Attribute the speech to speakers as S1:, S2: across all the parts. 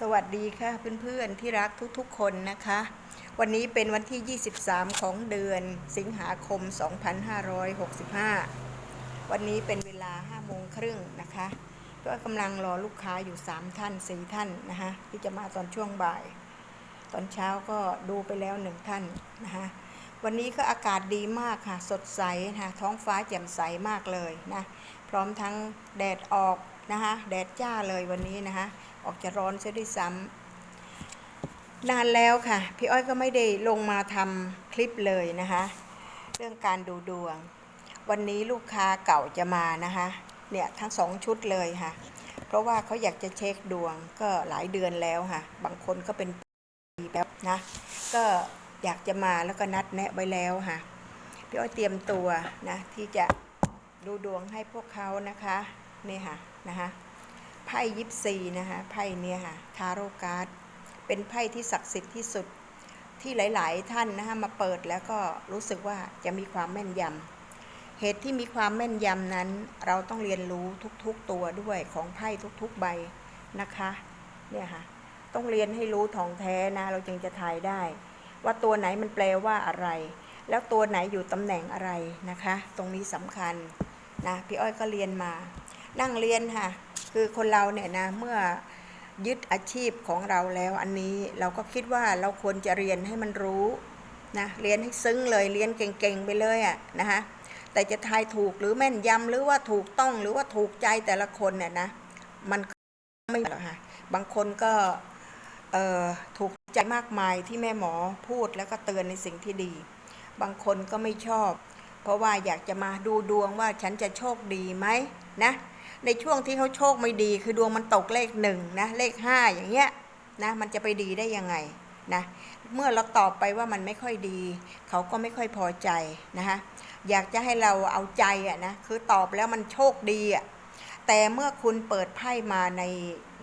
S1: สวัสดีค่ะเพื่อนๆที่รักทุกๆคนนะคะ วันนี้เป็นวันที่ 23 ของเดือนสิงหาคม 2565 วันนี้เป็นเวลา5โมงครึ่งนะคะก็กำลังรอลูกค้าอยู่ 3 ท่าน 4 ท่านนะคะที่จะมาตอนช่วงบ่าย ตอนเช้าก็ดูไปแล้ว 1 ท่านนะคะ วันนี้ก็อากาศดีมากค่ะ สดใสนะคะท้องฟ้าแจ่มใสมากเลยนะ พร้อมทั้งแดดออกนะคะ แดดจ้าเลยวันนี้นะคะ ออกจะร้อนซะด้วยซ้ำนานแล้วค่ะ พี่อ้อยก็ไม่ได้ลงมาทำคลิปเลยนะคะ เรื่องการดูดวง วันนี้ลูกค้าเก่าจะมานะคะ เนี่ยทั้งสองชุดเลยค่ะ เพราะว่าเขาอยากจะเช็คดวงก็หลายเดือนแล้วค่ะ บางคนก็เป็นปีแล้วนะ ก็ อยากจะมาแล้วก็นัดแนะไว้แล้วค่ะพี่อ้อยเตรียมตัวนะที่จะดูดวงให้พวกเขานะคะนี่ค่ะนะคะไพ่ยิปซีนะคะไพ่เนี่ยค่ะทาโร่การ์ดเป็นไพ่ที่ศักดิ์สิทธิ์ที่สุดที่หลาย ๆ ท่านนะคะมาเปิดแล้วก็รู้สึกว่าจะมีความแม่นยำเหตุที่มีความแม่นยำนั้น เราต้องเรียนรู้ทุก ๆ ตัวด้วยของไพ่ทุก ๆ ใบนะคะเนี่ยค่ะต้องเรียนให้รู้ท่องแท้นะเราจึงจะทายได้ ว่าตัวไหนมันแปลว่าอะไร แล้วตัวไหนอยู่ตำแหน่งอะไรนะคะ ตรงนี้สำคัญนะพี่อ้อยก็เรียนมา นั่งเรียนค่ะ คือคนเราเนี่ยนะเมื่อยึดอาชีพของเราแล้วอันนี้เราก็คิดว่าเราควรจะเรียนให้มันรู้นะเรียนให้ซึ้งเลยเรียนเก่งๆไปเลยอะนะคะแต่จะทายถูกหรือแม่นยำหรือว่าถูกต้องหรือว่าถูกใจแต่ละคนเนี่ยนะมันไม่หรอกค่ะบางคนก็เออถูก ใจมากมายที่แม่หมอพูดแล้วก็เตือนในสิ่งที่ดี บางคนก็ไม่ชอบ เพราะว่าอยากจะมาดูดวงว่าฉันจะโชคดีไหมนะ ในช่วงที่เขาโชคไม่ดี คือดวงมันตกเลขหนึ่งนะเลขห้าอย่างเงี้ยนะมันจะไปดีได้ยังไงนะเมื่อเราตอบไปว่ามันไม่ค่อยดี เขาก็ไม่ค่อยพอใจนะคะอยากจะให้เราเอาใจอะนะคือตอบแล้วมันโชคดีอะแต่เมื่อคุณเปิดไพ่มาใน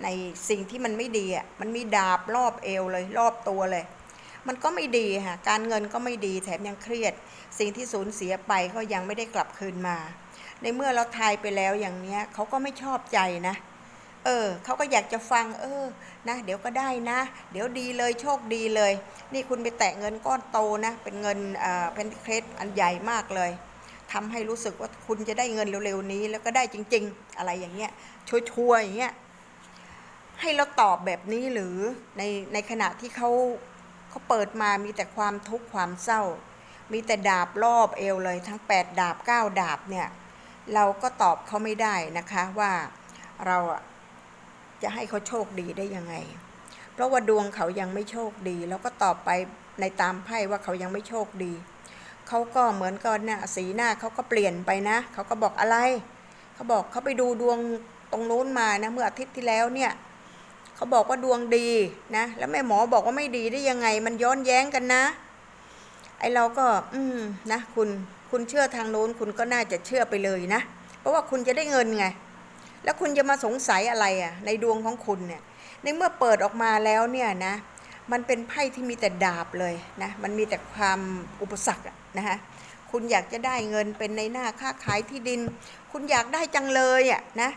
S1: ในสิ่งที่มันไม่ดีอะมันมีดาบรอบเอวเลย รอบตัวเลย มันก็ไม่ดีค่ะการเงินก็ไม่ดีแถมยังเครียด สิ่งที่สูญเสียไปก็ยังไม่ได้กลับคืนมา ในเมื่อเราทายไปแล้วอย่างเนี้ยเขาก็ไม่ชอบใจนะเออเขาก็อยากจะฟัง เออ นะ เดี๋ยวก็ได้นะ เดี๋ยวดีเลยโชคดีเลย นี่คุณไปแตะเงินก้อนโตนะ เป็นเงินอ่าเป็นเครดอันใหญ่มากเลยทำให้รู้สึกว่าคุณจะได้เงินเร็วๆนี้ แล้วก็ได้จริง ๆ อะไรอย่างเงี้ยชัวร์ๆอย่างเงี้ย ให้เราตอบแบบนี้หรือในในขณะที่เขาเขาเปิดมามีแต่ความทุกข์ความเศร้า มีแต่ดาบรอบเอวเลยทั้ง 8 ดาบ 9 ดาบเนี่ย เราก็ตอบเขาไม่ได้นะคะว่าเราจะให้เขาโชคดีได้ยังไง เพราะว่าดวงเขายังไม่โชคดี แล้วก็ตอบไปในตามไพ่ว่าเขายังไม่โชคดีเขาก็เหมือนกับเนี่ยสีหน้าเขาก็เปลี่ยนไปนะเขาก็บอกอะไรเขาบอกเขาไปดูดวงตรงนู้นมานะเมื่ออาทิตย์ที่แล้วเนี่ย เขาบอกว่าดวงดีนะ แล้วแม่หมอบอกว่าไม่ดีได้ยังไง มันย้อนแย้งกันนะ ไอเราก็ อืมนะ คุณคุณเชื่อทางโน้นคุณก็น่าจะเชื่อไปเลยนะ เพราะว่าคุณจะได้เงินไง แล้วคุณจะมาสงสัยอะไรอะ ในดวงของคุณเนี่ย ในเมื่อเปิดออกมาแล้วเนี่ยนะ มันเป็นไพ่ที่มีแต่ดาบเลยนะ มันมีแต่ความอุปสรรคนะฮะคุณอยากจะได้เงินเป็นในหน้าค้าขายที่ดิน คุณอยากได้จังเลยอะนะ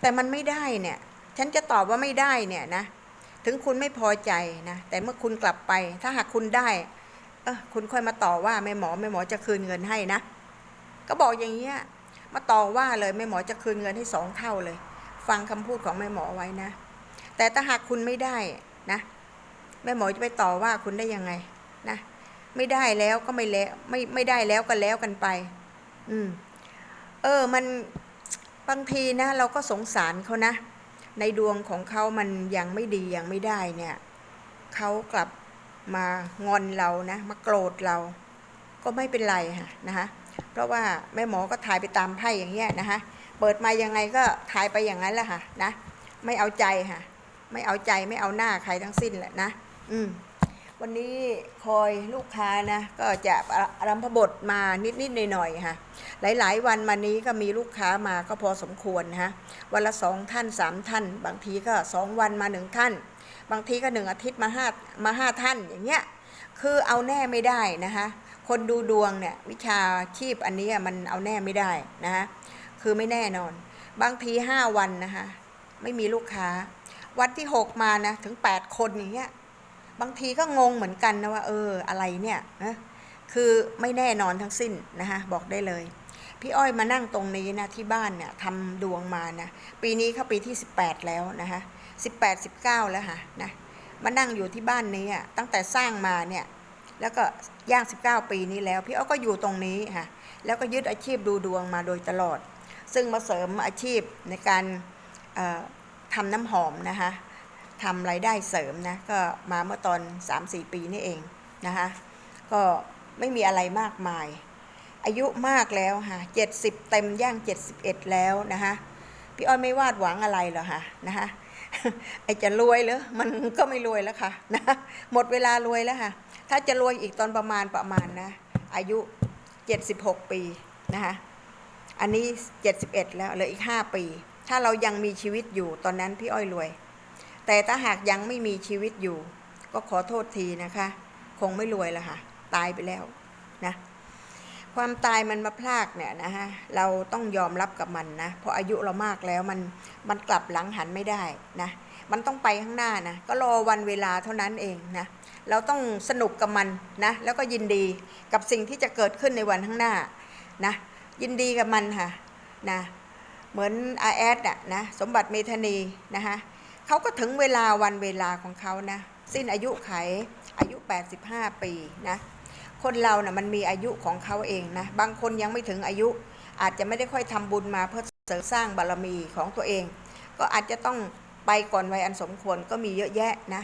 S1: แต่มันไม่ได้เนี่ย ฉันจะตอบว่าไม่ได้เนี่ยนะ ถึงคุณไม่พอใจนะ แต่เมื่อคุณกลับไป ถ้าหากคุณได้เออคุณค่อยมาต่อว่าแม่หมอแม่หมอจะคืนเงินให้นะ ก็บอกอย่างเงี้ยมาต่อว่าเลยแม่หมอจะคืนเงินให้สองเท่าเลย ฟังคำพูดของแม่หมอไว้นะ แต่ถ้าหากคุณไม่ได้นะแม่หมอจะไปต่อว่าคุณได้ยังไงนะ ไม่ได้แล้วก็ไม่แล้วไม่ไม่ได้แล้วก็แล้วกันไป อืม เออ มันบางทีนะ เราก็สงสารเขานะ ในดวงของเขามันยังไม่ดียังไม่ได้เนี่ยเขากลับมางอนเรานะมาโกรธเรา ก็ไม่เป็นไรค่ะนะคะเพราะว่าแม่หมอก็ถ่ายไปตามไพ่อย่างเงี้ยนะคะเปิดมายังไงก็ถ่ายไปอย่างนั้นแหละค่ะนะ ไม่เอาใจค่ะ ไม่เอาใจไม่เอาหน้าใครทั้งสิ้นแหละนะ อืม วันนี้คอยลูกค้านะ ก็จะรัมพบทมานิด ๆ หน่อย ๆ ค่ะ หลาย ๆ วันมานี้ก็มีลูกค้ามาก็พอสมควรนะฮะวันละสองท่านสามท่าน บางทีก็สองวันมาหนึ่งท่าน บางทีก็หนึ่งอาทิตย์มาห้ามาห้าท่านอย่างเงี้ยคือเอาแน่ไม่ได้นะคะ คนดูดวงเนี่ยวิชาชีพอันนี้มันเอาแน่ไม่ได้นะคะคือไม่แน่นอน บางทีห้าวันนะคะไม่มีลูกค้า วันที่หกมานะถึงแปดคนอย่างเงี้ย บางทีก็งงเหมือนกันนะว่าเอออะไรเนี่ยนะคือไม่แน่นอนทั้งสิ้นนะคะบอกได้เลย พี่อ้อยมานั่งตรงนี้นะที่บ้านเนี่ยทำดวงมานะปีนี้เข้าปีที่ 18 แล้วนะคะ18 19 แล้วค่ะนะมานั่งอยู่ที่บ้านนี้อะตั้งแต่สร้างมาเนี่ยแล้วก็ย่าง 19 ปีนี้แล้ว พี่อ้อยก็อยู่ตรงนี้ค่ะแล้วก็ยึดอาชีพดูดวงมาโดยตลอด ซึ่งมาเสริมอาชีพในการทำน้ำหอมนะคะ ทำรายได้เสริมนะ ก็มาเมื่อตอน 3-4 ปีนี่เองนะคะ ก็ไม่มีอะไรมากมาย อายุมากแล้วค่ะเจ็ดสิบเต็มย่างเจ็ดสิบเอ็ดแล้วนะคะพี่อ้อยไม่วาดหวังอะไรหรอคะนะคะไอจะรวยเหรอมันก็ไม่รวยแล้วค่ะนะหมดเวลารวยแล้วค่ะ ถ้าจะรวยอีกตอนประมาณประมาณนะ อายุ 76 ปีนะคะอันนี้ 71 แล้วเหลืออีก 5 ปี ถ้าเรายังมีชีวิตอยู่ตอนนั้นพี่อ้อยรวย แต่ถ้าหากยังไม่มีชีวิตอยู่ ก็ขอโทษทีนะคะ คงไม่รวยล้วค่ะ ตายไปแล้วนะ ความตายมันมาพลากเนี่ยนะฮะ เราต้องยอมรับกับมันนะเพราะอายุเรามากแล้วมันมันกลับหลังหันไม่ได้นะ มันต้องไปข้างหน้านะ ก็รอวันเวลาเท่านั้นเองนะ เราต้องสนุกกับมันนะ แล้วก็ยินดีกับสิ่งที่จะเกิดขึ้นในวันข้างหน้านะ ยินดีกับมันค่ะนะ เหมือนอาแอดอะนะ สมบัติเมธานีนะคะ เขาก็ถึงเวลาวันเวลาของเขานะ สิ้นอายุไขอายุ 85 ปีนะคนเรานะ่ะมันมีอายุของเขาเองนะ บางคนยังไม่ถึงอายุ อาจจะไม่ได้ค่อยทำบุญมาเพื่อเสริมสร้างบารมีของตัวเอง ก็อาจจะต้องไปก่อนวัยอันสมควรก็มีเยอะแยะนะ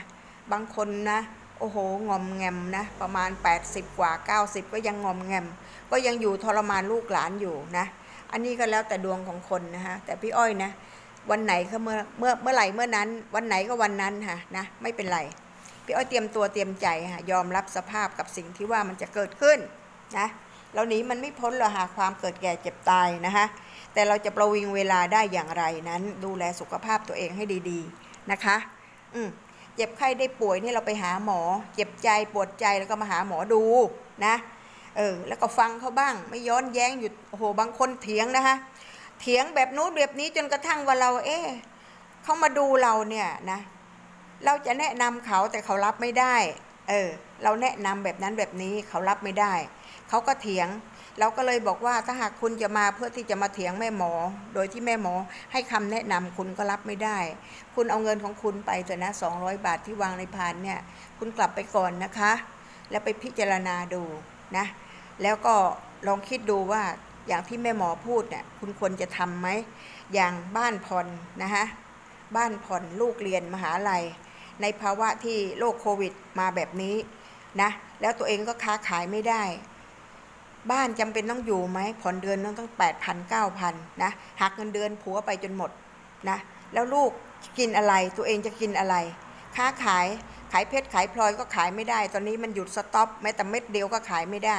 S1: บางคนนะโอ้โหงอมแงมนะ ประมาณ 80 กว่า 90 ก็ยังงอมแงม ก็ยังอยู่ทรมานลูกหลานอยู่นะ อันนี้ก็แล้วแต่ดวงของคนนะฮะแต่พี่อ้อยนะ วันไหนก็เมื่อเมื่อเมื่อไหร่เมื่อนั้น วันไหนก็วันนั้นค่ะนะไม่เป็นไรพี่อ้อยเตรียมตัวเตรียมใจค่ะยอมรับสภาพกับสิ่งที่ว่ามันจะเกิดขึ้นนะเราหนีมันไม่พ้นหรอกค่ะความเกิดแก่เจ็บตายนะคะแต่เราจะประวิงเวลาได้อย่างไรนั้น ดูแลสุขภาพตัวเองให้ดีๆนะคะ อืมเจ็บไข้ได้ป่วยนี่เราไปหาหมอ เจ็บใจปวดใจแล้วก็มาหาหมอดูนะเออแล้วก็ฟังเขาบ้าง ไม่ย้อนแย้งอยู่โอ้โหบางคนเถียงนะคะ เถียงแบบนู้นแบบนี้จนกระทั่งว่าเรา เอ๊ะเขามาดูเราเนี่ยนะ เราจะแนะนำเขาแต่เขารับไม่ได้ เออ เราแนะนำแบบนั้นแบบนี้เขารับไม่ได้ เขาก็เถียง เราก็เลยบอกว่าถ้าหากคุณจะมาเพื่อที่จะมาเถียงแม่หมอ โดยที่แม่หมอ ให้คำแนะนำคุณก็รับไม่ได้ คุณเอาเงินของคุณไปเถอะนะ200บาทที่วางในพานเนี่ย คุณกลับไปก่อนนะคะ แล้วไปพิจารณาดูนะ แล้วก็ลองคิดดูว่า อย่างที่แม่หมอพูดเนี่ยคุณควรจะทำไหมอย่างบ้านผ่อนนะคะบ้านผ่อนลูกเรียนมหาลัย ในภาวะที่โรคโควิดมาแบบนี้นะแล้วตัวเองก็ค้าขายไม่ได้ บ้านจำเป็นต้องอยู่ไหมผ่อนเดือนต้องตั้งแปดพันเก้าพันนะหักเงินเดือนผัวไปจนหมดนะแล้วลูกกินอะไรตัวเองจะกินอะไร ค้าขายขายเพชรขายพลอยก็ขายไม่ได้ ตอนนี้มันหยุดสต็อปแม้แต่เม็ดเดียวก็ขายไม่ได้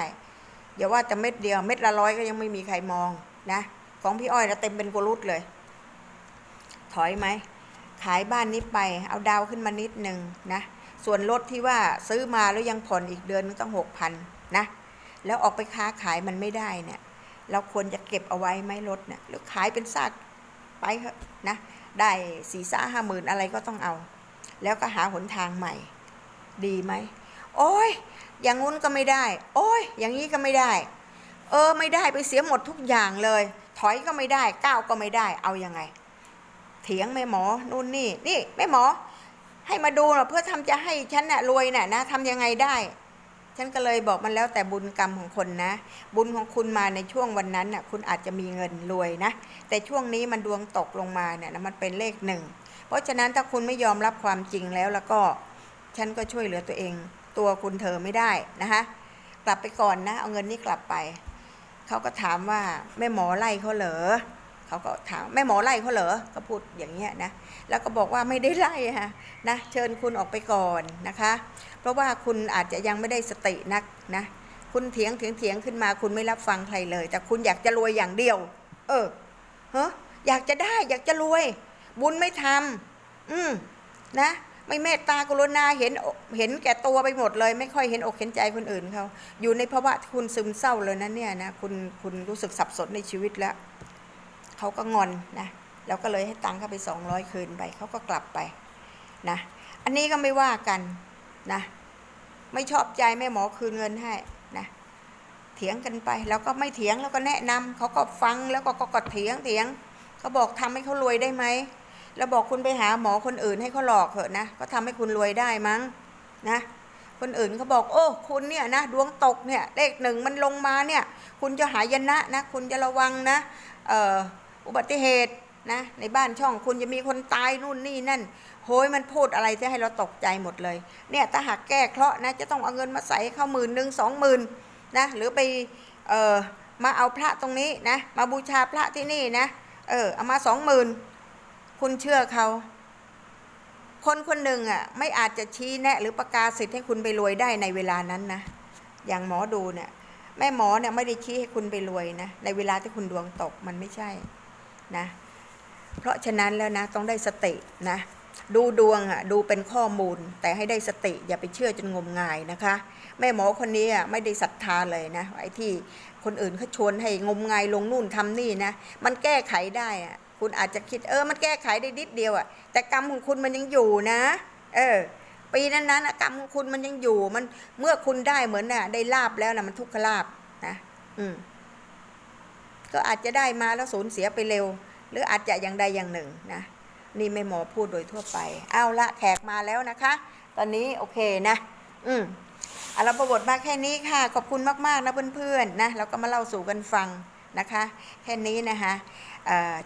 S1: อย่าว่าแต่เม็ดเดียวเม็ดละร้อยก็ยังไม่มีใครมองนะ ของพี่อ้อยนะเต็มเป็นกรุดเลย ถอยไหม ขายบ้านนี้ไป เอาดาวขึ้นมานิดหนึ่งนะ ส่วนรถที่ว่าซื้อมาแล้วยังผ่อนอีกเดือนนึงต้องหกพันนะ แล้วออกไปค้าขายมันไม่ได้เนี่ย เราควรจะเก็บเอาไว้ไหมรถเนี่ยหรือขายเป็นซากไปเถอะนะ ได้สี่สาห้าหมื่นอะไรก็ต้องเอา แล้วก็หาหนทางใหม่ ดีไหม โอ้ย อย่างงู้นก็ไม่ได้ โอ้ย อย่างนี้ก็ไม่ได้ เออ ไม่ได้ไปเสียหมดทุกอย่างเลย ถอยก็ไม่ได้ ก้าวก็ไม่ได้ เอายังไง เถียงแม่หมอ นู่นนี่ นี่แม่หมอ ให้มาดูเพื่อทำจะให้ฉันน่ะรวยน่ะนะทำยังไงได้ ฉันก็เลยบอกมันแล้วแต่บุญกรรมของคนนะ บุญของคุณมาในช่วงวันนั้นน่ะ คุณอาจจะมีเงินรวยนะ แต่ช่วงนี้มันดวงตกลงมาเนี่ยนะมันเป็นเลขหนึ่ง เพราะฉะนั้นถ้าคุณไม่ยอมรับความจริงแล้วแล้วก็ฉันก็ช่วยเหลือตัวเอง ตัวคุณเธอไม่ได้นะคะกลับไปก่อนนะ เอาเงินนี้กลับไปเขาก็ถามว่าแม่หมอไล่เขาเหรอเขาก็ถามแม่หมอไล่เขาเหรอก็พูดอย่างเงี้ยนะแล้วก็บอกว่าไม่ได้ไล่ค่ะนะเชิญคุณออกไปก่อนนะคะ เพราะว่าคุณอาจจะยังไม่ได้สตินักนะคุณเถียงเถียงเถียงขึ้นมา คุณไม่รับฟังใครเลย แต่คุณอยากจะรวยอย่างเดียว เออเฮ้อยากจะได้อยากจะรวย บุญไม่ทำอืมนะ ไม่เมตตากรุณาเห็นเห็นแก่ตัวไปหมดเลย ไม่ค่อยเห็นอกเห็นใจคนอื่นเขาอยู่ในภาวะคุณซึมเศร้าเลยนะเนี่ยนะคุณคุณรู้สึกสับสนในชีวิตแล้วเขาก็งอนนะเราก็เลยให้ตังค์เขาไปสองร้อยคืนไปเขาก็กลับไปนะอันนี้ก็ไม่ว่ากันนะไม่ชอบใจแม่หมอคืนเงินให้นะเถียงกันไปแล้วก็ไม่เถียงแล้วก็แนะนำเขาก็ฟังแล้วก็ก็เถียงเถียงเขาบอกทำให้เขารวยได้ไหม แล้วบอกคุณไปหาหมอคนอื่นให้เขาหลอกเถอะนะก็ทำให้คุณรวยได้มั้งนะ คนอื่นเขาบอก โอ้ คุณเนี่ยนะดวงตกเนี่ยเลขหนึ่งมันลงมาเนี่ย คุณจะหายนะนะ คุณจะระวังนะเอ่ออุบัติเหตุนะในบ้านช่องคุณจะมีคนตายนู่นนี่นั่นโหยมันพูดอะไรจะให้เราตกใจหมดเลย เนี่ยถ้าหากแก้เคราะห์นะจะต้องเอาเงินมาใส่เข้าหมื่นหนึ่งสองหมื่นนะหรือไปเอ่อมาเอาพระตรงนี้นะมาบูชาพระที่นี่นะเออเอามาสองหมื่น คุณเชื่อเขา คนคนหนึ่งอะ ไม่อาจจะชี้แนะ หรือประกาศสิทธิ์ให้คุณไปรวยได้ในเวลานั้นนะ อย่างหมอดูเนี่ย แม่หมอเนี่ยไม่ได้ชี้ให้คุณไปรวยนะ ในเวลาที่คุณดวงตกมันไม่ใช่นะ เพราะฉะนั้นแล้วนะต้องได้สตินะ ดูดวงอะดูเป็นข้อมูล แต่ให้ได้สติอย่าไปเชื่อจนงมงายนะคะ แม่หมอคนนี้อะไม่ได้ศรัทธาเลยนะไอ้ที่คนอื่นเขาชวนให้งมงายลงนู่นทำนี่นะ มันแก้ไขได้อะ คุณอาจจะคิดเออมันแก้ไขได้นิดเดียวอะแต่กรรมของคุณมันยังอยู่นะ เออ ปีนั้นๆกรรมของคุณมันยังอยู่มันเมื่อคุณได้เหมือนน่ะ ได้ลาบแล้วนะมันทุกขลาบนะอืมก็อาจจะได้มาแล้วสูญเสียไปเร็ว หรืออาจจะอย่างใดอย่างหนึ่งนะนี่ไม่หมอพูดโดยทั่วไป เอาละแขกมาแล้วนะคะ ตอนนี้โอเคนะ อืมเอาเราประบทมาแค่นี้ค่ะ ขอบคุณมากๆนะเพื่อนๆนะแล้วก็มาเล่าสู่กันฟังนะคะ แค่นี้นะคะ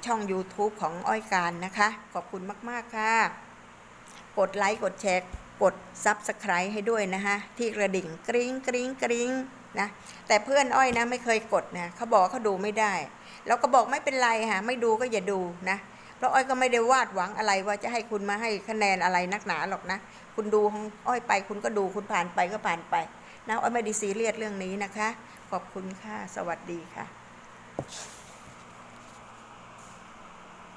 S1: ช่อง YouTube ของอ้อยการนะคะ ขอบคุณมาก ๆ ค่ะ กดไลค์ กดแชร์ กด Subscribe ให้ด้วยนะคะ ที่กระดิ่งกริ๊งกริ๊งกริ๊งนะ แต่เพื่อนอ้อยนะไม่เคยกดนะเขาบอกเขาดูไม่ได้ แล้วก็บอกไม่เป็นไรค่ะ ไม่ดูก็อย่าดูนะ เพราะอ้อยก็ไม่ได้วาดหวังอะไรว่าจะให้คุณมาให้คะแนนอะไรนักหนาหรอกนะ คุณดูของอ้อยไปคุณก็ดูคุณผ่านไปก็ผ่านไปนะอ้อยไม่ได้ซีเรียสเรื่องนี้นะคะ ขอบคุณค่ะ สวัสดีค่ะ